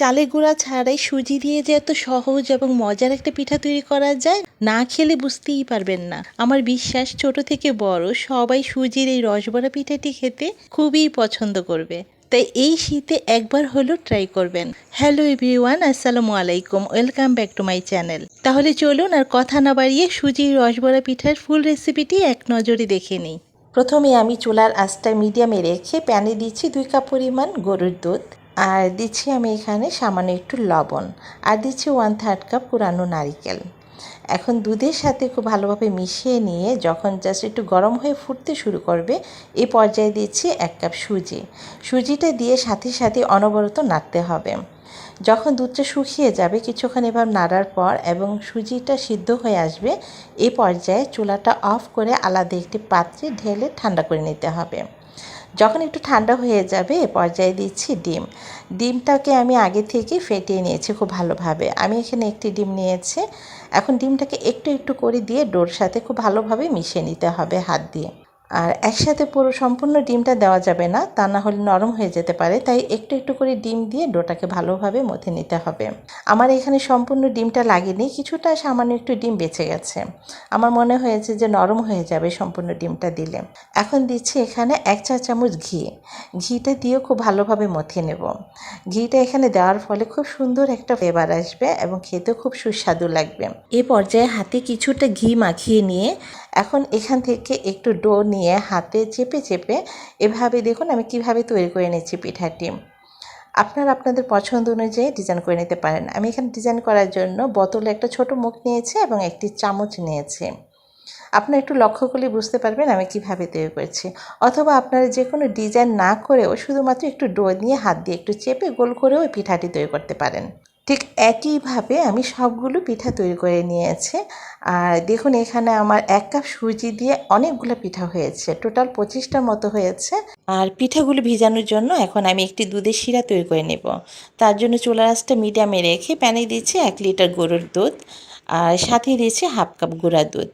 চালের গুঁড়া ছাড়াই সুজি দিয়ে যে এত সহজ এবং মজার একটা পিঠা তৈরি করা যায়, না খেলে বুঝতেই পারবেন না। আমার বিশ্বাস, ছোট থেকে বড় সবাই সুজির এই রসবড়া পিঠাটি খেতে খুবই পছন্দ করবে। তাই এই শীতে একবার হলো ট্রাই করবেন। হ্যালো এভরিওয়ান আসসালামু আলাইকুম welcome back to my channel তাহলে চলুন আর কথা না বাড়িয়ে সুজির রসবড়া পিঠার ফুল রেসিপিটি এক নজরে দেখে নিই। প্রথমে আমি চুলার আঁচটা মিডিয়ামে রেখে প্যানে দিচ্ছি দুই কাপ পরিমাণ গরুর দুধ। আর দিচ্ছি আমি এখানে সামান্য একটু লবণ। আর দিচ্ছি ওয়ান থার্ড কাপ পুরানো নারিকেল। এখন দুধের সাথে খুব ভালোভাবে মিশিয়ে নিয়ে যখন জাস্ট একটু গরম হয়ে ফুটতে শুরু করবে এই পর্যায়ে দিচ্ছি এক কাপ সুজি। সুজিটা দিয়ে সাথে সাথে অনবরত নাড়তে হবে। যখন দুধটা শুকিয়ে যাবে, কিছুক্ষণ এবার নাড়ার পর এবং সুজিটা সিদ্ধ হয়ে আসবে এই পর্যায়ে চুলাটা অফ করে আলাদা একটি পাত্রে ঢেলে ঠান্ডা করে নিতে হবে। যখন একটু ঠান্ডা হয়ে যাবে পর্যায়ে দিচ্ছি ডিম। ডিমটাকে আমি আগে থেকে ফেটিয়ে নিয়েছি খুব ভালোভাবে। আমি এখানে একটি ডিম নিয়েছি। এখন ডিমটাকে একটু একটু করে দিয়ে ডোর সাথে খুব ভালোভাবে মিশিয়ে নিতে হবে হাত দিয়ে। আর একসাথে পুরো সম্পূর্ণ ডিমটা দেওয়া যাবে না, তা না হলে নরম হয়ে যেতে পারে, তাই একটু একটু করে ডিম দিয়ে ডোটাকে ভালোভাবে মথে নিতে হবে। আমার এখানে সম্পূর্ণ ডিমটা লাগেনি, কিছুটা সামান্য একটু ডিম বেঁচে গেছে। আমার মনে হয়েছে যে নরম হয়ে যাবে সম্পূর্ণ ডিমটা দিলে। এখন দিচ্ছি এখানে এক চা চামচ ঘি। ঘিটা দিয়ে খুব ভালোভাবে মথে নেব। ঘিটা এখানে দেওয়ার ফলে খুব সুন্দর একটা ফ্লেভার আসবে এবং খেতেও খুব সুস্বাদু লাগবে। এ পর্যায়ে হাতে কিছুটা ঘি মাখিয়ে নিয়ে এখন এখান থেকে একটু ডো নিয়ে হাতে চেপে চেপে এভাবে দেখুন আমি কীভাবে তৈরি করে নিচ্ছি পিঠাটি আপনারা আপনাদের পছন্দ অনুযায়ী ডিজাইন করে নিতে পারেন। আমি এখানে ডিজাইন করার জন্য বোতলে একটা ছোট মুখ নিয়েছি এবং একটি চামচ নিয়েছি। আপনারা একটু লক্ষ্য করলে বুঝতে পারবেন আমি কীভাবে তৈরি করছি। অথবা আপনারা যে কোনো ডিজাইন না করেও শুধুমাত্র একটু ডো নিয়ে হাত দিয়ে একটু চেপে গোল করেও পিঠাটি তৈরি করতে পারেন। ঠিক একইভাবে আমি সবগুলো পিঠা তৈরি করে নিয়েছি। আর দেখুন, এখানে আমার এক কাপ সুজি দিয়ে অনেকগুলো পিঠা হয়েছে। টোটাল পঁচিশটার মতো হয়েছে। আর পিঠাগুলো ভিজানোর জন্য এখন আমি একটি দুধের শিরা তৈরি করে নেব। তার জন্য চুলা আঁচটা মিডিয়ামে রেখে প্যানে দিচ্ছি এক লিটার গরুর দুধ আর সাথে দিয়েছি হাফ কাপ গুঁড়া দুধ।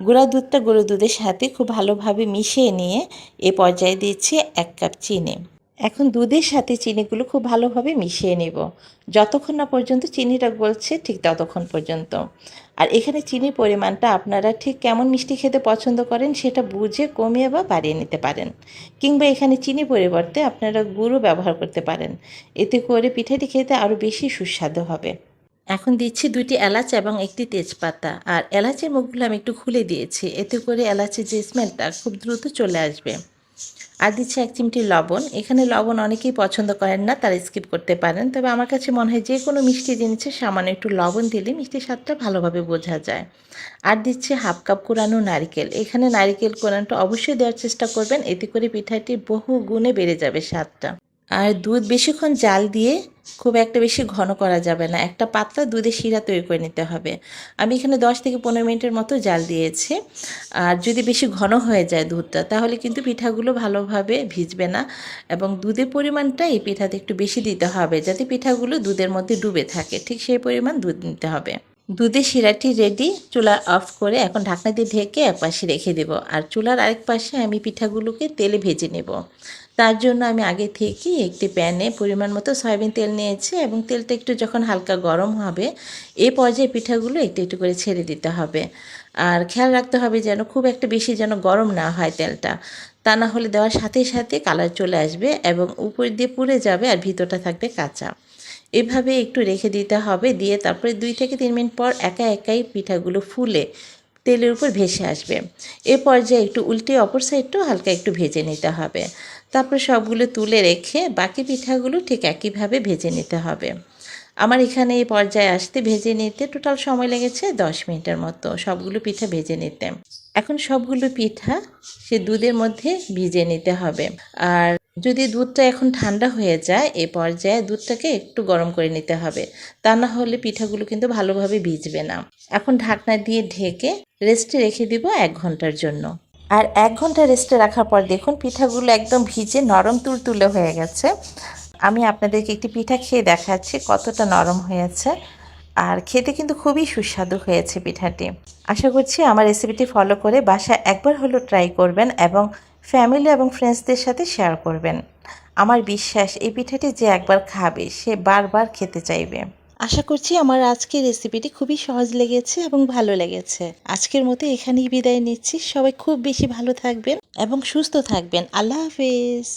গুঁড়া দুধটা গরুর দুধের সাথে খুব ভালোভাবে মিশিয়ে নিয়ে এ পর্যায়ে দিচ্ছি এক কাপ চিনি। এখন দুধের সাথে চিনিগুলো খুব ভালোভাবে মিশিয়ে নেব। যতক্ষণ না পর্যন্ত চিনিটা গলছে, ঠিক ততক্ষণ পর্যন্ত। আর এখানে চিনির পরিমাণটা আপনারা ঠিক কেমন মিষ্টি খেতে পছন্দ করেন সেটা বুঝে কমিয়ে বা বাড়িয়ে নিতে পারেন। কিংবা এখানে চিনি পরিবর্তে আপনারা গুঁড়ো ব্যবহার করতে পারেন। এতে করে পিঠাটি খেতে আরও বেশি সুস্বাদু হবে। এখন দিচ্ছি দুটি এলাচ এবং একটি তেজপাতা। আর এলাচের মুখগুলো আমি একটু খুলে দিয়েছি। এতে করে এলাচের যে স্মেলটা খুব দ্রুত চলে আসবে। আর দিচ্ছে এক চিমটি লবণ। এখানে লবণ অনেকেই পছন্দ করেন না, তারা স্কিপ করতে পারেন। তবে আমার কাছে মনে হয় যে কোনো মিষ্টি জিনিসে সামান্য একটু লবণ দিলে মিষ্টির স্বাদটা ভালোভাবে বোঝা যায়। আর দিচ্ছে হাফ কাপ কোরানো নারিকেল। এখানে নারিকেল কোরানটা অবশ্যই দেওয়ার চেষ্টা করবেন, এতে করে পিঠাটি বহু গুণে বেড়ে যাবে স্বাদটা। আর দুধ বেশিক্ষণ জাল দিয়ে খুব একটা বেশি ঘন করা যাবে না। একটা পাতলা দুধের শিরা তৈরি করে নিতে হবে। আমি এখানে দশ থেকে পনেরো মিনিটের মতো জাল দিয়েছি। আর যদি বেশি ঘন হয়ে যায় দুধটা, তাহলে কিন্তু পিঠাগুলো ভালোভাবে ভিজবে না এবং দুধের পরিমাণটা এই পিঠাতে একটু বেশি দিতে হবে যাতে পিঠাগুলো দুধের মধ্যে ডুবে থাকে। ঠিক সেই পরিমাণ দুধ নিতে হবে। দুধের শিরাটি রেডি চুলা অফ করে এখন ঢাকনা দিয়ে ঢেকে এক পাশে রেখে দেব। আর চুলার আরেক পাশে আমি পিঠাগুলোকে তেলে ভেজে নেব। তার জন্য আমি আগে থেকেই একটি প্যানে পরিমাণ মতো সয়াবিন তেল নিয়েছি এবং তেলটা একটু যখন হালকা গরম হবে এই পর্যায়ে পিঠাগুলো একটু একটু করে ছেড়ে দিতে হবে। আর খেয়াল রাখতে হবে যেন খুব একটা বেশি যেন গরম না হয় তেলটা। তা না হলে দেওয়ার সাথে সাথে কালার চলে আসবে এবং উপর দিয়ে পুড়ে যাবে আর ভিতরটা থাকবে কাঁচা। এভাবে একটু রেখে দিতে হবে, দিয়ে তারপরে দুই থেকে তিন মিনিট পর একা একাই পিঠাগুলো ফুলে তেলের উপর ভেসে আসবে। এ পর্যায়ে একটু উল্টে অপর সাইডটাও হালকা একটু ভেজে নিতে হবে। তারপর সবগুলো তুলে রেখে বাকি পিঠাগুলো ঠিক একইভাবে ভেজে নিতে হবে। আমার এখানে এই পর্যায়ে আসতে ভেজে নিতে টোটাল সময় লেগেছে দশ মিনিটের মতো। সবগুলো পিঠা ভেজে নিতে। এখন সবগুলো পিঠা সে দুধের মধ্যে ভিজে নিতে হবে। আর যদি দুধটা এখন ঠান্ডা হয়ে যায়, এ পর্যায়ে দুধটাকে একটু গরম করে নিতে হবে। তা না হলে পিঠাগুলো কিন্তু ভালোভাবে ভিজবে না। এখন ঢাকনা দিয়ে ঢেকে রেস্টে রেখে দিব এক ঘণ্টার জন্য। আর এক ঘণ্টা রেস্টে রাখার পর দেখুন পিঠাগুলো একদম ভিজে নরম তুলতুলে হয়ে গেছে। আমি আপনাদেরকে একটি পিঠা খেয়ে দেখাচ্ছি কতটা নরম হয়েছে। আর খেতে কিন্তু খুবই সুস্বাদু হয়েছে পিঠাটি। আশা করছি আমার রেসিপিটি ফলো করে বাসায় একবার হলো ট্রাই করবেন এবং ফ্যামিলি এবং ফ্রেন্ডসদের সাথে শেয়ার করবেন। আমার বিশ্বাস এই পিঠাটি যে একবার খাবে, সে বারবার খেতে চাইবে। আশা করছি আমার আজকের রেসিপিটি খুবই সহজ লেগেছে এবং ভালো লেগেছে। আজকের মতো এখানেই বিদায় নিচ্ছি। সবাই খুব বেশি ভালো থাকবেন এবং সুস্থ থাকবেন। আল্লাহ হাফিজ।